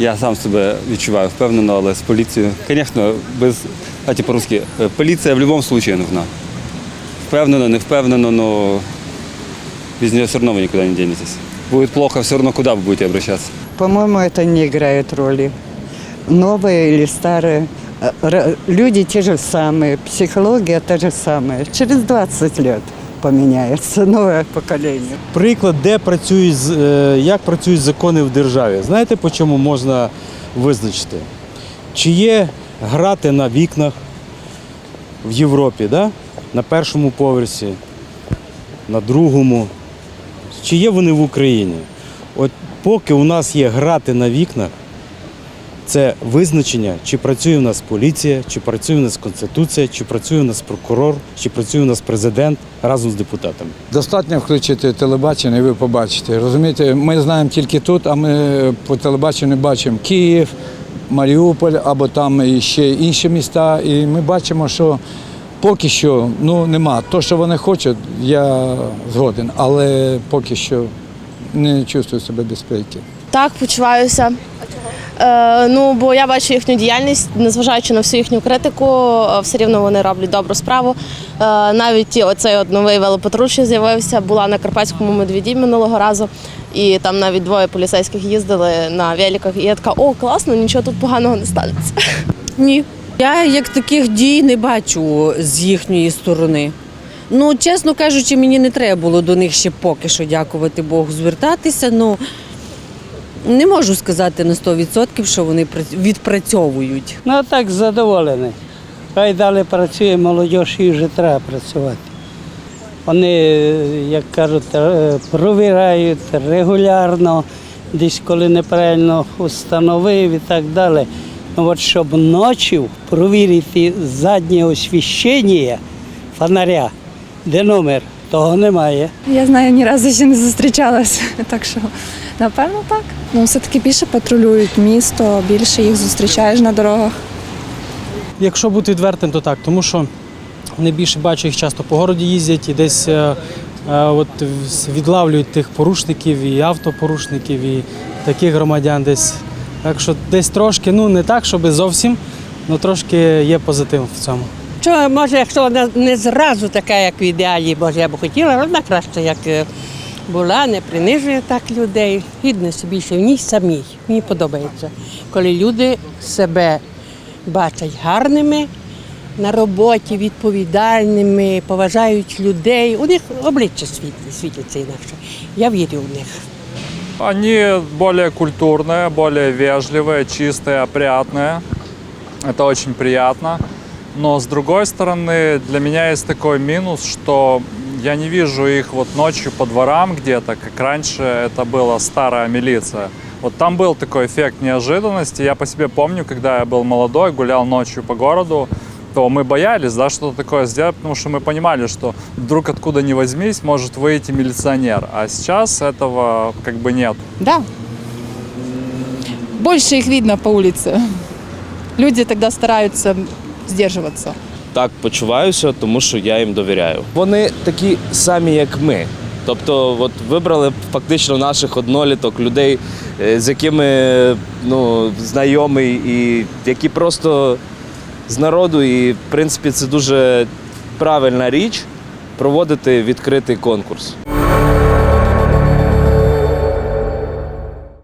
Я сам себе відчуваю впевнено, але з поліцією, звісно, без, знаєте, по-русски, е, поліція в будь-якому випадку нужна. Впевнено, не впевнено, но без нее все равно вы никуда не денетесь. Будет плохо, все равно куда вы будете обращаться. По-моему, это не играет роли. Новые или старые. Э, р- Люди те же самые, психология та же самая. Через 20 лет поменяется новое поколение. Приклад, де працюють, е, як працюють закони в державі. Знаєте, по чому можна визначити? Чи є грати на вікнах в Європі, да? на першому поверсі, на другому, чи є вони в Україні? От поки у нас є грати на вікнах, це визначення, чи працює у нас поліція, чи працює у нас Конституція, чи працює у нас прокурор, чи працює у нас президент разом з депутатами. Достатньо включити телебачення, і ви побачите. Розумієте, ми знаємо тільки тут, а ми по телебаченню бачимо Київ, Маріуполь або там і ще інші міста. І ми бачимо, що поки що ну, нема. То, що вони хочуть, я згоден, але поки що не чувствую себе безпеки. Так, почуваюся. Е, ну, бо я бачу їхню діяльність, незважаючи на всю їхню критику, е, все рівно вони роблять добру справу. Е, навіть оцей от новий велопатруль, що з'явився, була на Карпатському медвіді минулого разу. І там навіть двоє поліцейських їздили на великах. І я така, о, класно, нічого тут поганого не станеться. Ні. Я як таких дій не бачу з їхньої сторони. Ну, чесно кажучи, мені не треба було до них ще поки що, дякувати Богу, звертатися. Ну не можу сказати на 100%, що вони відпрацьовують. Ну а так задоволений. Хай далі працює молодь і вже треба працювати. Вони, як кажуть, е, провіряють регулярно, десь коли неправильно установив і так далі. Ну от щоб ночі провірити заднє освіщення фонаря, де номер, того немає. Я знаю, ні разу ще не зустрічалася, так що напевно так. Ну, все-таки більше патрулюють місто, більше їх зустрічаєш на дорогах. Якщо бути відвертим, то так, тому що вони більше бачу, їх часто по городі їздять і десь е, е, от відлавлюють тих порушників і автопорушників, і таких громадян десь. Так що десь трошки, ну не так, щоб зовсім, але трошки є позитив в цьому. Що, може, якщо вона не зразу така, як в ідеалі, може, я б хотіла, але вона краще, як е, була, не принижує так людей. Гідне собі, що в ній самій. Мені подобається. Коли люди себе бачать гарними на роботі, відповідальними, поважають людей, у них обличчя світлі, світляться інакше. Я вірю в них. Они более культурные, более вежливые, чистые, опрятные. Это очень приятно. Но с другой стороны, для меня есть такой минус, что я не вижу их вот ночью по дворам где-то, как раньше это была старая милиция. Вот там был такой эффект неожиданности. Я по себе помню, когда я был молодой, гулял ночью по городу, то мы боялись, да, что-то такое сделать, потому что мы понимали, что вдруг откуда ни возьмись может выйти милиционер. А сейчас этого как бы нет. Да. Больше их видно по улице. Люди тогда стараются сдерживаться. так почуваюся, тому що я їм довіряю. Вони такі самі, як ми. Тобто, от вибрали фактично наших одноліток, людей, е, з якими ну, знайомий, і які просто з народу. І в принципі це дуже правильна річ проводити відкритий конкурс.